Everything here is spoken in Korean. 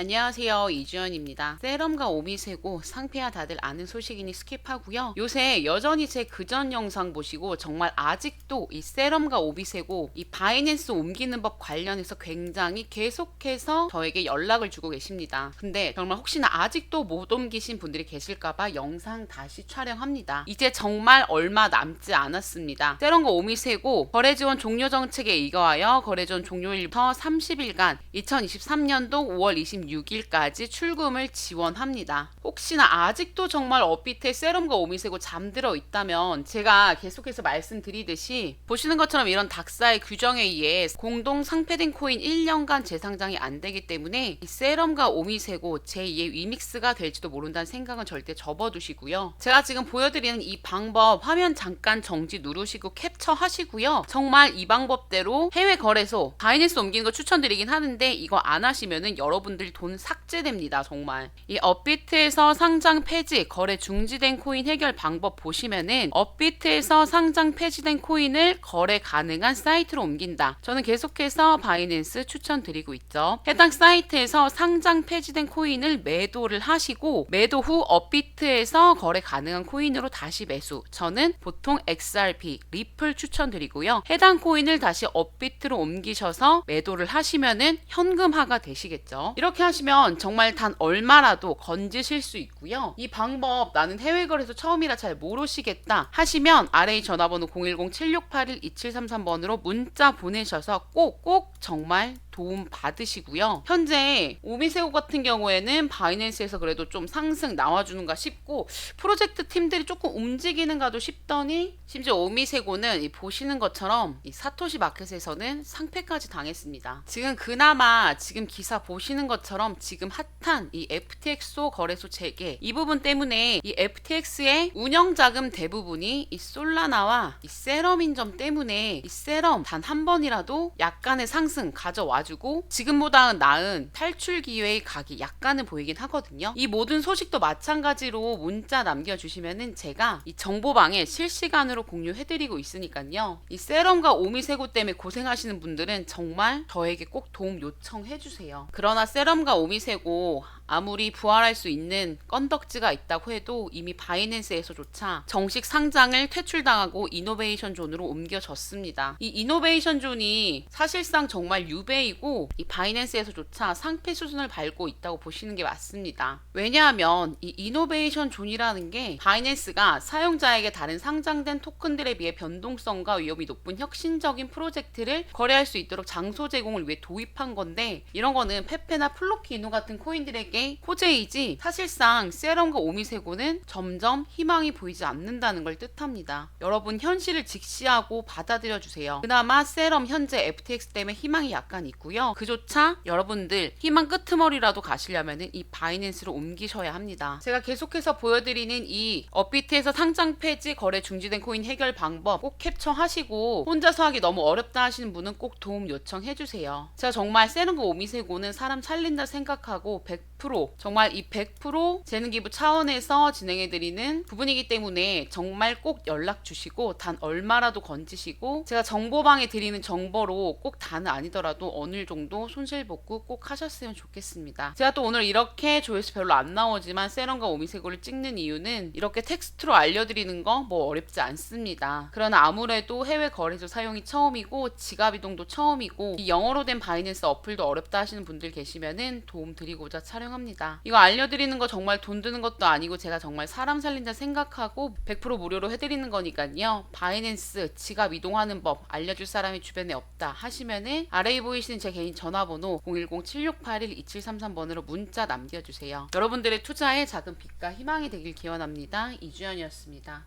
안녕하세요 이주연입니다. 세럼과 오미세고 상피야 다들 아는 소식이니 스킵하고요. 요새 여전히 제 그전 영상 보시고 정말 아직도 이 세럼과 오미세고 이 바이낸스 옮기는 법 관련해서 굉장히 계속해서 저에게 연락을 주고 계십니다. 근데 정말 혹시나 아직도 못 옮기신 분들이 계실까봐 영상 다시 촬영합니다. 이제 정말 얼마 남지 않았습니다. 세럼과 오미세고 거래 지원 종료 정책에 의거하여 거래 지원 종료일부터 30일간 2023년도 5월 26 일까지 출금을 지원합니다. 혹시나 아직도 정말 업비트에 세럼과 오미세고 잠들어 있다면 제가 계속해서 말씀드리듯이 보시는 것처럼 이런 닥사의 규정에 의해 공동 상패된 코인 1년간 재상장이 안 되기 때문에 이 세럼과 오미세고 제2의 위믹스가 될지도 모른다는 생각은 절대 접어두시고요. 제가 지금 보여드리는 이 방법 화면 잠깐 정지 누르시고 캡처하시고요. 정말 이 방법대로 해외 거래소 바이낸스 옮기는 거 추천드리긴 하는데 이거 안 하시면은 여러분들 돈 삭제됩니다. 정말 이 업비트에서 상장 폐지 거래 중지된 코인 해결 방법 보시면은 업비트에서 상장 폐지된 코인을 거래 가능한 사이트로 옮긴다. 저는 계속해서 바이낸스 추천드리고 있죠. 해당 사이트에서 상장 폐지된 코인을 매도를 하시고 매도 후 업비트에서 거래 가능한 코인으로 다시 매수. 저는 보통 XRP, 리플 추천드리고요. 해당 코인을 다시 업비트로 옮기셔서 매도를 하시면은 현금화가 되시겠죠. 이렇게 하시면 정말 단 얼마라도 건지실 수 있고요. 이 방법 나는 해외 거래소 처음이라 잘 모르시겠다 하시면 아래 전화번호 010-7681-2733번으로 문자 보내셔서 꼭 꼭 정말 도움 받으시고요. 현재 오미세고 같은 경우에는 바이낸스에서 그래도 좀 상승 나와주는가 싶고 프로젝트 팀들이 조금 움직이는가도 싶더니 심지어 오미세고는 이 보시는 것처럼 이 사토시 마켓에서는 상패까지 당했습니다. 지금 그나마 지금 기사 보시는 것처럼 지금 핫한 이 FTXO 거래소 재개 이 부분 때문에 이 FTX의 운영 자금 대부분이 이 솔라나와 이 세럼인 점 때문에 이 세럼 단 한 번이라도 약간의 상승 가져와주고 지금보다는 나은 탈출 기회의 각이 약간은 보이긴 하거든요. 이 모든 소식도 마찬가지로 문자 남겨주시면은 제가 이 정보방에 실시간으로 공유해드리고 있으니까요. 이 세럼과 오미세고 때문에 고생하시는 분들은 정말 저에게 꼭 도움 요청해주세요. 그러나 세럼 과 오미세고 아무리 부활할 수 있는 건덕지가 있다고 해도 이미 바이낸스에서조차 정식 상장을 퇴출당하고 이노베이션 존으로 옮겨졌습니다. 이 이노베이션 존이 사실상 정말 유배이고 이 바이낸스에서조차 상패 수준을 밟고 있다고 보시는 게 맞습니다. 왜냐하면 이 이노베이션 존이라는 게 바이낸스가 사용자에게 다른 상장된 토큰들에 비해 변동성과 위험이 높은 혁신적인 프로젝트를 거래할 수 있도록 장소 제공을 위해 도입한 건데 이런 거는 페페나 플로키 이노 같은 코인들에게 호재이지 사실상 세럼과 오미세고는 점점 희망이 보이지 않는다는 걸 뜻합니다. 여러분 현실을 직시하고 받아들여 주세요. 그나마 세럼 현재 FTX 때문에 희망이 약간 있고요. 그조차 여러분들 희망 끄트머리라도 가시려면 이 바이낸스로 옮기셔야 합니다. 제가 계속해서 보여드리는 이 업비트에서 상장 폐지 거래 중지된 코인 해결 방법 꼭 캡처하시고 혼자서 하기 너무 어렵다 하시는 분은 꼭 도움 요청해 주세요. 제가 정말 세럼과 오미세고는 사람 살린다 생각하고 100% 정말 이 100% 재능 기부 차원에서 진행해드리는 부분이기 때문에 정말 꼭 연락 주시고 단 얼마라도 건지시고 제가 정보방에 드리는 정보로 꼭 다는 아니더라도 어느 정도 손실 복구 꼭 하셨으면 좋겠습니다. 제가 또 오늘 이렇게 조회수 별로 안 나오지만 세럼과 오미세고를 찍는 이유는 이렇게 텍스트로 알려드리는 거 뭐 어렵지 않습니다. 그러나 아무래도 해외 거래소 사용이 처음이고 지갑 이동도 처음이고 이 영어로 된 바이낸스 어플도 어렵다 하시는 분들 계시면은 도움 드리고자 촬영 합니다. 이거 알려드리는 거 정말 돈 드는 것도 아니고 제가 정말 사람 살린다 생각하고 100% 무료로 해드리는 거니까요. 바이낸스 지갑 이동하는 법 알려줄 사람이 주변에 없다 하시면은 아래에 보이시는 제 개인 전화번호 010-7681-2733번으로 문자 남겨주세요. 여러분들의 투자에 작은 빛과 희망이 되길 기원합니다. 이주연이었습니다.